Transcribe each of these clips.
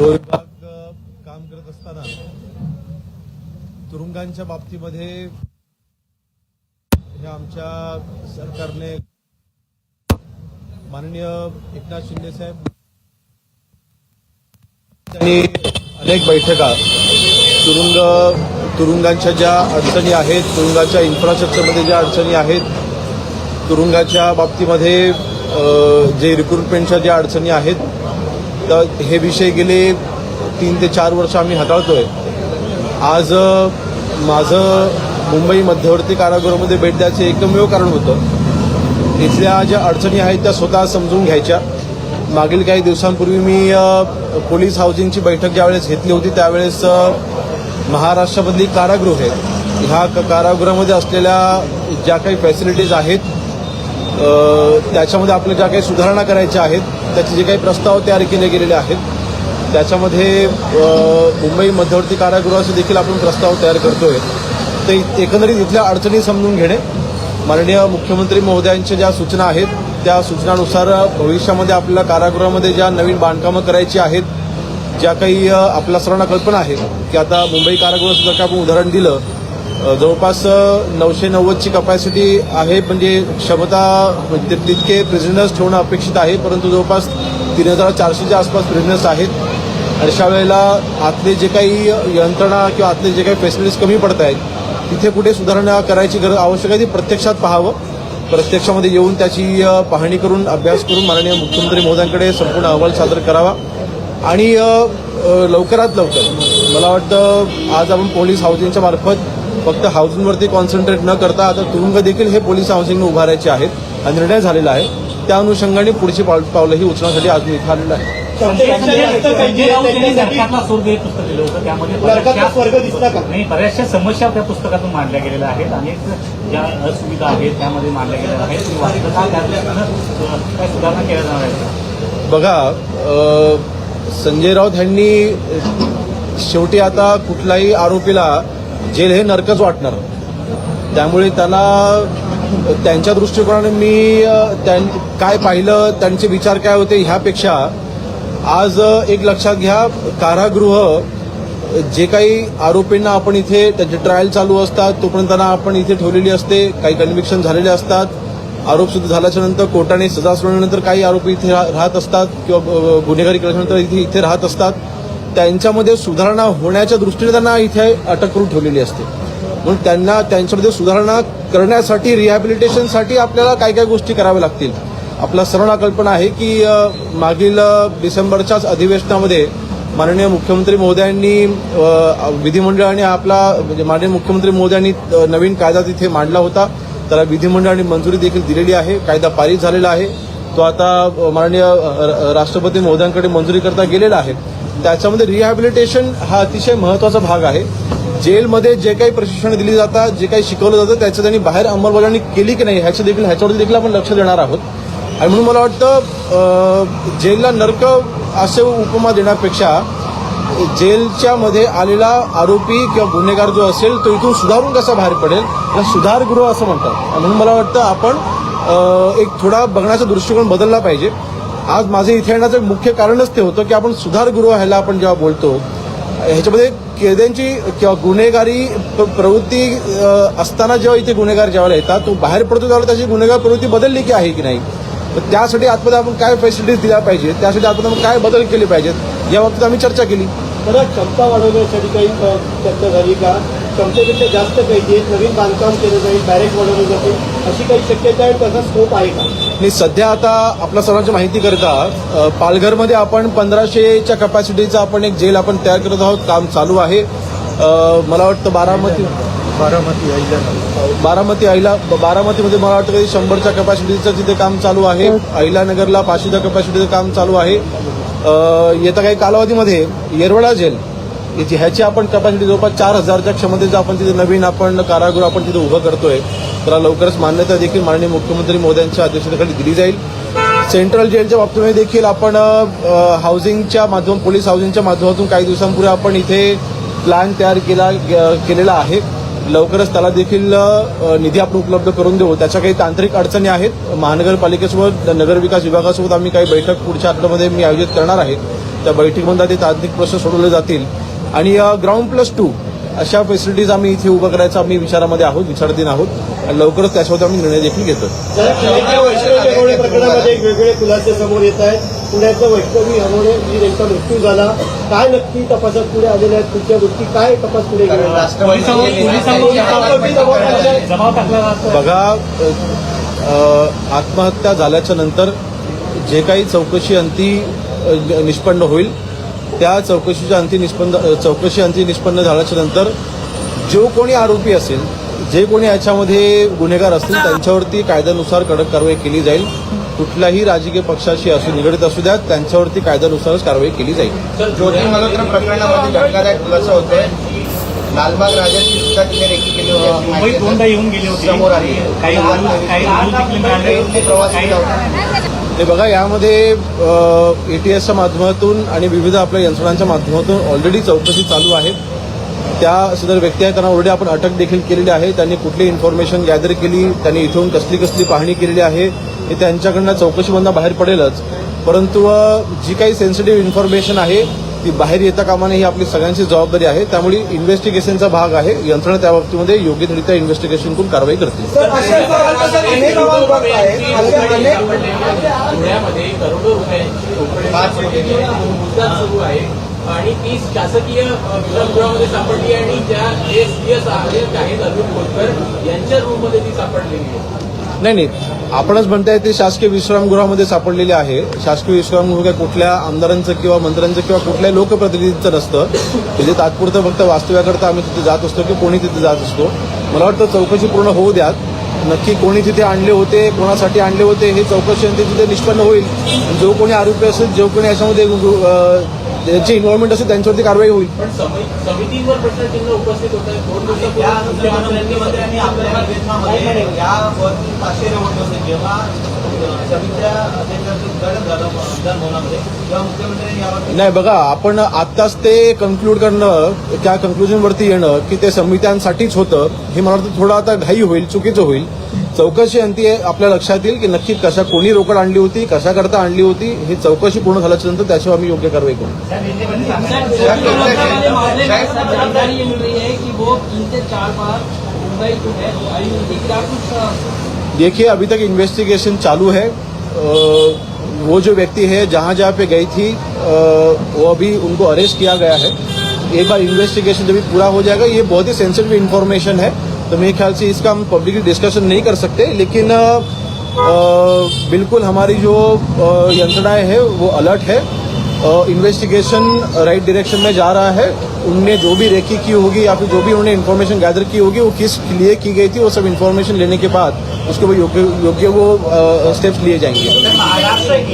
तो विभाग काम करत असताना तुरुंगांच्या बाबतीमध्ये हे आमच्या सरकारने माननीय एकनाथ शिंदे साहेब त्यांनी अनेक बैठका तुरुंग तुरुंगांच्या ज्या अडचणी आहेत तुरुंगाच्या इन्फ्रास्ट्रक्चरमध्ये ज्या अडचणी आहेत तुरुंगाच्या बाबतीमध्ये जे रिक्रुटमेंटच्या ज्या अडचणी आहेत तर हे विषय गेले तीन ते चार वर्ष आम्ही हाताळतोय. आज माझं मुंबई मध्यवर्ती कारागृहामध्ये भेट द्यायचं एकमेव कारण होतं. इथल्या ज्या अडचणी आहेत त्या स्वतः समजून घ्यायच्या. मागील काही दिवसांपूर्वी मी पोलीस हाऊसिंगची बैठक ज्यावेळेस घेतली होती त्यावेळेस महाराष्ट्रामधली कारागृह आहे ह्या क- कारागृहामध्ये असलेल्या ज्या काही फॅसिलिटीज आहेत त्याच्यामध्ये आपल्या ज्या काही सुधारणा करायच्या आहेत त्याचे जे काही प्रस्ताव तयार केले गेलेले आहेत त्याच्यामध्ये मुंबई मध्यवर्ती कारागृहाचे देखील आपण प्रस्ताव तयार करतोय. तर एकंदरीत इथल्या अडचणी समजून घेणे माननीय मुख्यमंत्री महोदयांच्या ज्या सूचना आहेत त्या सूचनानुसार भविष्यामध्ये आपल्याला कारागृहामध्ये ज्या नवीन बांधकामं करायची आहेत ज्या काही आपल्या सर्वांना कल्पना आहे की आता मुंबई कारागृहाचं जर का आपण उदाहरण दिलं जवळपास नऊशे नव्वदची कपॅसिटी आहे म्हणजे क्षमता म्हणजे तितके प्रिझनर्स ठेवणं अपेक्षित आहे परंतु जवळपास तीन हजार चारशेच्या आसपास प्रिझनर्स आहेत. अशा वेळेला आतले जे काही यंत्रणा किंवा आतले जे काही फॅसिलिटीज कमी पडत आहेत तिथे कुठे सुधारणा करायची गरज आवश्यक आहे ती प्रत्यक्षात पाहावं. प्रत्यक्षामध्ये येऊन त्याची पाहणी करून अभ्यास करून माननीय मुख्यमंत्री महोदयांकडे संपूर्ण अहवाल सादर करावा. आणि लवकरात लवकर मला वाटतं आज आपण पोलीस हाऊसिंगच्या मार्फत फक्त हाऊसिंगवरती कॉन्सन्ट्रेट न करता आता तुरुंग देखील हे पोलीस हाऊसिंग उभारायचे आहेत हा निर्णय झालेला आहे. त्या अनुषंगाने पुढची पावलंही उचलण्यासाठी आज मी इथं आलेलो आहे. बऱ्याचशा- समस्या त्या पुस्तकातून मांडल्या गेलेल्या आहेत. अनेक ज्या असुविधा आहेत त्यामध्ये मांडल्या गेलेल्या आहेत. काय सुधारणा केल्या जाणार आहेत? बघा संजय राऊत यांनी शेवटी आता कुठल्याही आरोपीला जेल हे नरकच वाटणार. त्यामुळे त्याला त्यांच्या दृष्टिकोनाने मी त्यां काय पाहिलं त्यांचे विचार काय होते ह्यापेक्षा आज एक लक्षात घ्या कारागृह जे काही आरोपींना आपण इथे त्यांचे ट्रायल चालू असतात तोपर्यंत त्यांना आपण इथे ठेवलेली असते काही कन्व्हिक्शन झालेले असतात. आरोप सुद्धा झाल्याच्यानंतर कोर्टाने सजा सुनावल्यानंतर काही आरोपी इथे रा- राहत असतात किंवा गुन्हेगारी केल्यानंतर इथे इथे राहत असतात. त्यांच्यामध्ये सुधारणा होण्याच्या दृष्टीने त्यांना इथे अटक करून ठेवलेली असते. म्हणून त्यांना त्यांच्यामध्ये सुधारणा करण्यासाठी रिहॅबिलिटेशनसाठी आपल्याला काय काय गोष्टी कराव्या लागतील. आपला सर्वांना कल्पना आहे की मागील डिसेंबरच्याच अधिवेशनामध्ये माननीय मुख्यमंत्री महोदयांनी विधिमंडळाने आपला म्हणजे माननीय मुख्यमंत्री महोदयांनी नवीन कायदा तिथे मांडला होता. त्याला विधिमंडळाने मंजुरी देखील दिलेली आहे. कायदा पारित झालेला आहे. तो आता माननीय र- राष्ट्रपती महोदयांकडे मंजुरी करता गेलेला आहे. त्याच्यामध्ये रिहॅबिलिटेशन हा अतिशय महत्त्वाचा भाग आहे. जेलमध्ये जे काही प्रशिक्षण दिली जातात जे काही शिकवलं जातं त्याचं त्यांनी बाहेर अंमलबजावणी केली की नाही ह्याचं देखील ह्याच्यावरती देखील आपण लक्ष देणार आहोत. आणि म्हणून मला वाटतं जेलला नरक असे उपमा देण्यापेक्षा जेलच्या मध्ये आलेला आरोपी किंवा गुन्हेगार जो असेल तो इथून सुधारून कसा बाहेर पडेल? त्याला सुधारगृह असं म्हणतात. म्हणून मला वाटतं आपण एक थोडा बघण्याचा दृष्टिकोन बदलला पाहिजे. आज माझं इथे येण्याचं मुख्य कारणच ते होतं की आपण सुधारगृह ह्याला आपण जेव्हा बोलतो ह्याच्यामध्ये कैद्यांची किंवा गुन्हेगारी प्रवृत्ती असताना जेव्हा इथे गुन्हेगार जेव्हा येतात तो बाहेर पडतो त्यावेळेला त्याची गुन्हेगार प्रवृत्ती बदलली की आहे की नाही? तर त्यासाठी आतमध्ये आपण काय फॅसिलिटीज दिल्या पाहिजेत? त्यासाठी आतमध्ये आपण काय बदल केले पाहिजेत? या बाबतीत आम्ही चर्चा केली. बरं क्षमता वाढवण्यासाठी काही चर्चा झाली का? क्षमतेपेक्षा जास्त आहेत नवीन बांधकाम केलं जाईल बॅरेक वाढवलं जातील अशी काही शक्यता आहे? त्याचा स्कोप आहे का? आणि सध्या आता आपल्या सर्वांची माहिती करता पालघरमध्ये आपण पंधराशेच्या कपॅसिटीचं आपण एक जेल आपण तयार करत आहोत. काम चालू आहे. मला वाटतं बारामती बारामती बारामती अहिला बारामतीमध्ये मला वाटतं काही शंभरच्या कपॅसिटीचं तिथे काम चालू आहे अहिल्यानगरला पाचशेच्या कपॅसिटीचं काम चालू आहे. येत्या काही कालावधीमध्ये येरवडा जेल याची ह्याची आपण कपॅसिटी जवळपास चार हजारच्या क्षमतेचं आपण तिथे नवीन आपण कारागृह आपण तिथे उभं करतोय. त्याला लवकरच मान्यता देखील माननीय मुख्यमंत्री मोदयांच्या अध्यक्षतेखाली दिली जाईल. सेंट्रल जेलच्या बाबतीमध्ये देखील आपण हाऊसिंगच्या माध्यम पोलीस हाऊसिंगच्या माध्यमातून काही दिवसांपूर्वी आपण इथे प्लॅन तयार केला केलेला आहे. लवकरच त्याला देखील निधी आपण उपलब्ध करून देऊ. त्याच्या काही तांत्रिक अडचणी आहेत. महानगरपालिकेसोबत नगरविकास विभागासोबत आम्ही काही बैठक पुढच्या आठवड्यामध्ये मी आयोजित करणार आहे. त्या बैठकीमध्ये ते तांत्रिक प्रश्न सोडवले जातील. आणि ग्राउंड प्लस टू अशा फॅसिलिटीज आम्ही इथे उभं करायचं आम्ही विचारामध्ये आहोत विचाराधीन आहोत. आणि लवकरच त्याच्यावर आम्ही निर्णय देखील घेतो वेगवेगळे खुलासे समोर येत आहेत. पुण्यातल्या वैष्णवी हगवणे जी त्यांचा मृत्यू झाला. काय नक्की तपासात पुढे आलेल्या आहेत कुठच्या गोष्टी काय तपास पुढे बघा आत्महत्या झाल्याच्यानंतर जे काही चौकशी अंती निष्पन्न होईल त्या चौकशीच्या अंती निष्पन्न चौकशी अंती निष्पन्न झाल्याच्यानंतर जो कोणी आरोपी असेल जे कोणी याच्यामध्ये गुन्हेगार असतील त्यांच्यावरती कायद्यानुसार कडक कारवाई केली जाईल. कुठल्याही राजकीय पक्षाशी असू निगडीत असू द्या त्यांच्यावरती कायद्यानुसारच कारवाई केली जाईल. ज्योती मल्होत्रा प्रकरणामध्ये धक्कादायक खुलासा होतोय. लालबाग राजाची सुद्धा तिने रेकी केली होती. दोनदा. येऊन गेले होते. समोर आली. काही काही प्रवास काही केला होता हे बघा यामध्ये एटीएसच्या माध्यमातून आणि विविध आपल्या यंत्रणांच्या माध्यमातून ऑलरेडी चौकशी चालू आहे. त्या सदर व्यक्ती आहेत त्यांना ऑलरेडी आपण अटक देखील केलेली आहे. त्यांनी कुठली इन्फॉर्मेशन गॅदर केली त्यांनी इथून कसली कसली पाहणी केलेली आहे. हे त्यांच्याकडनं चौकशीमधनं बाहेर पडेलच. परंतु जी काही सेन्सिटिव्ह इन्फॉर्मेशन आहे ती बाहेर येता कामा नये ही आपली सगळ्यांची जबाबदारी आहे. त्यामुळे इन्व्हेस्टिगेशनचा भाग आहे. यंत्रणा त्या बाबतीमध्ये योग्यरित्या इन्व्हेस्टिगेशन करून कारवाई आहे. आणि ती शासकीय सापडली आणि ज्या एस आहेत अरुण यांच्या रूममध्ये ती सापडलेली आहे. नाही नाही. आपणच म्हणताय ते शासकीय विश्रामगृहामध्ये सापडलेले आहे. शासकीय विश्रामगृह काय कुठल्या आमदारांचं किंवा मंत्र्यांचं किंवा कुठल्याही लोकप्रतिनिधींचं नसतं. म्हणजे तात्पुरतं फक्त वास्तव्याकरता आम्ही तिथे जात असतो की कोणी तिथे जात असतो. मला वाटतं चौकशी पूर्ण होऊ द्यात. नक्की कोणी तिथे आणले होते कोणासाठी आणले होते हे चौकशी तिथे निष्पन्न होईल. जो कोणी आरोपी असेल जो कोणी याच्यामध्ये ज्यांची इन्व्हॉल्वमेंट असेल त्यांच्यावरती कारवाई होईल. समितीवर प्रश्नचिन्ह उपस्थित होत. मुख्यमंत्र्यांनी नाही बघा आपण आत्ताच ते कन्क्लूड करणं त्या कन्क्लुजनवरती येणं की ते समित्यांसाठीच होतं. हे मला वाटतं थोडं आता घाई होईल चुकीचं होईल. चौकशी अंती आपल्या लक्षात येईल की नक्की कशा कोणी रोकड होती कशा करता आणली होती, ही चौकशी पूर्ण झाल्याच्या योग्य कारवाई करू. है कि है देखिए, अभी तक इन्वेस्टिगेशन चालू है। वो जो व्यक्ति है, जहाँ जहाँ पे गई थी वो अभी उनको अरेस्ट किया गया है। एक बार इन्वेस्टिगेशन जब पूरा हो जाएगा, ये बहुत ही सेंसिटिव इन्फॉर्मेशन है। तो मेरे ख्याल से इसका हम पब्लिकली डिस्कशन नहीं कर सकते लेकिन अ, अ, बिल्कुल हमारी जो यंत्रणाएँ है वो अलर्ट है। इन्वेस्टिगेशन राइट डायरेक्शन में जा रहा है। उनने जो भी रेकी की होगी या फिर जो भी उन्होंने इन्फॉर्मेशन गैदर की होगी वो किस लिए की गई थी वो सब इन्फॉर्मेशन लेने के बाद उसके वो योग्य योग्य वो स्टेप्स लिए जाएँगे।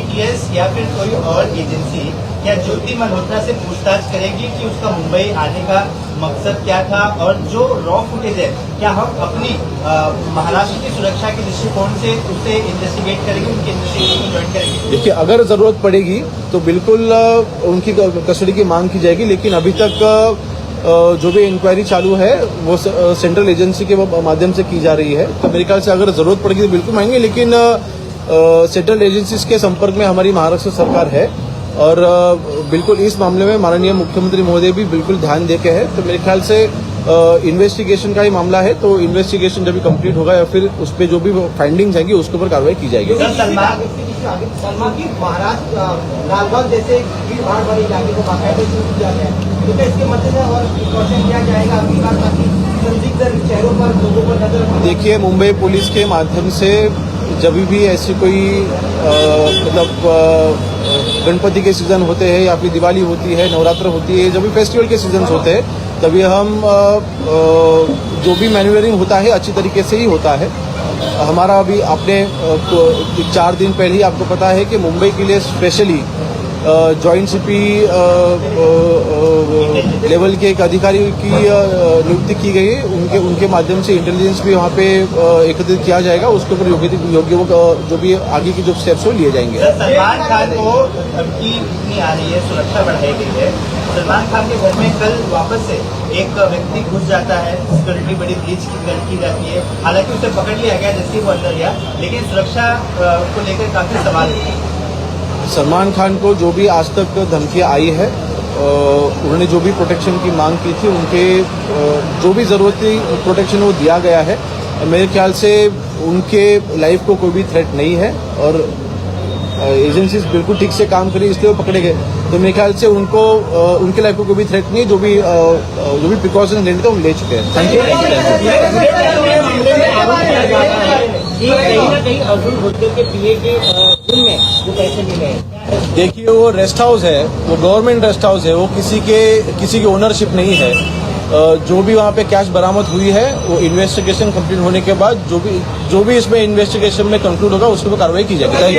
एटीएस या फिर कोई और एजेंसी या ज्योति मल्होत्रा से पूछताछ करेगी कि उसका मुंबई आने का मकसद क्या था? और जो रॉ फुटेज है, क्या हम अपनी महाराष्ट्र की सुरक्षा के दृष्टिकोण से उसे इन्वेस्टिगेट करेंगे, उनकी इन्वेस्टिगेशन ज्वाइन करेंगे? देखिए, अगर ज़रूरत पड़ेगी तो बिल्कुल उनकी कस्टडी की मांग की जाएगी, लेकिन अभी तक जो भी इंक्वायरी चालू है, वो सेंट्रल एजेंसी के माध्यम से की जा रही है। तो मेरे ख्याल से अगर ज़रूरत पड़ेगी तो बिल्कुल मांगेंगे, लेकिन सेंट्रल एजेंसीज के संपर्क में हमारी महाराष्ट्र सरकार है। और बिल्कुल इस मामले में माननीय मुख्यमंत्री महोदय भी बिल्कुल ध्यान देके हैं। तो मेरे ख्याल से इन्वेस्टिगेशन का ही मामला है तो इन्वेस्टिगेशन जब कंप्लीट होगा या फिर उस पर जो भी फाइंडिंग्स आएँगी उसके ऊपर कार्रवाई की जाएगी। देखिए मुंबई पुलिस के माध्यम से जब भी ऐसी कोई मतलब गणपति के सीज़न होते हैं, या फिर दिवाली होती है, नवरात्र होती है, जब भी फेस्टिवल के सीज़न होते हैं, तभी हम जो भी मैन्युअरिंग होता है, अच्छी तरीके से ही होता है। हमारा अभी आपने चार दिन पहले ही आपको पता है कि मुंबई के लिए स्पेशली जॉइंट सीपी लेवल के एक अधिकारी की नियुक्ति की गई है। उनके उनके माध्यम से इंटेलिजेंस भी वहाँ पे एकत्रित किया जाएगा। उसके ऊपर योग्य योग्य जो भी आगे की जो स्टेप्स हो लिए जाएँगे। सलमान खान को धमकी आ रही है, सुरक्षा बढ़ाई गई है। सलमान खान के घर में कल वापस से एक व्यक्ति घुस जाता है। सिक्योरिटी बड़ी ब्रीच की जाती है। हालाँकि उसे पकड़ लिया गया, जैसे वो अंदर गया, लेकिन सुरक्षा को लेकर काफ़ी सवाल है। सलमान खान को जो भी आज तक धमकियाँ आई है उन्होंने जो भी प्रोटेक्शन की मांग की थी, उनके जो भी ज़रूरती प्रोटेक्शन वो दिया गया है, मेरे ख्याल से उनके लाइफ को कोई भी थ्रेट नहीं है और एजेंसीज बिल्कुल ठीक से काम करी, इसलिए वो पकड़े गए। तो मेरे ख्याल से उनको उनके लाइफ को कोई भी थ्रेट नहीं जो भी जो भी प्रिकॉशन लेने थे वो ले चुके हैं। थैंक यू कहीं ना कहीं अर्जुन के पीए के देखिए, वो रेस्ट हाउस है, वो गवर्नमेंट रेस्ट हाउस है, वो किसी के, किसी की ओनरशिप नहीं है। जो भी वहाँ पे कैश बरामद हुई है, वो इन्वेस्टिगेशन कंप्लीट होने के बाद जो भी जो भी इसमें इन्वेस्टिगेशन में कंक्लूड होगा उसके ऊपर कार्रवाई की जाएगी।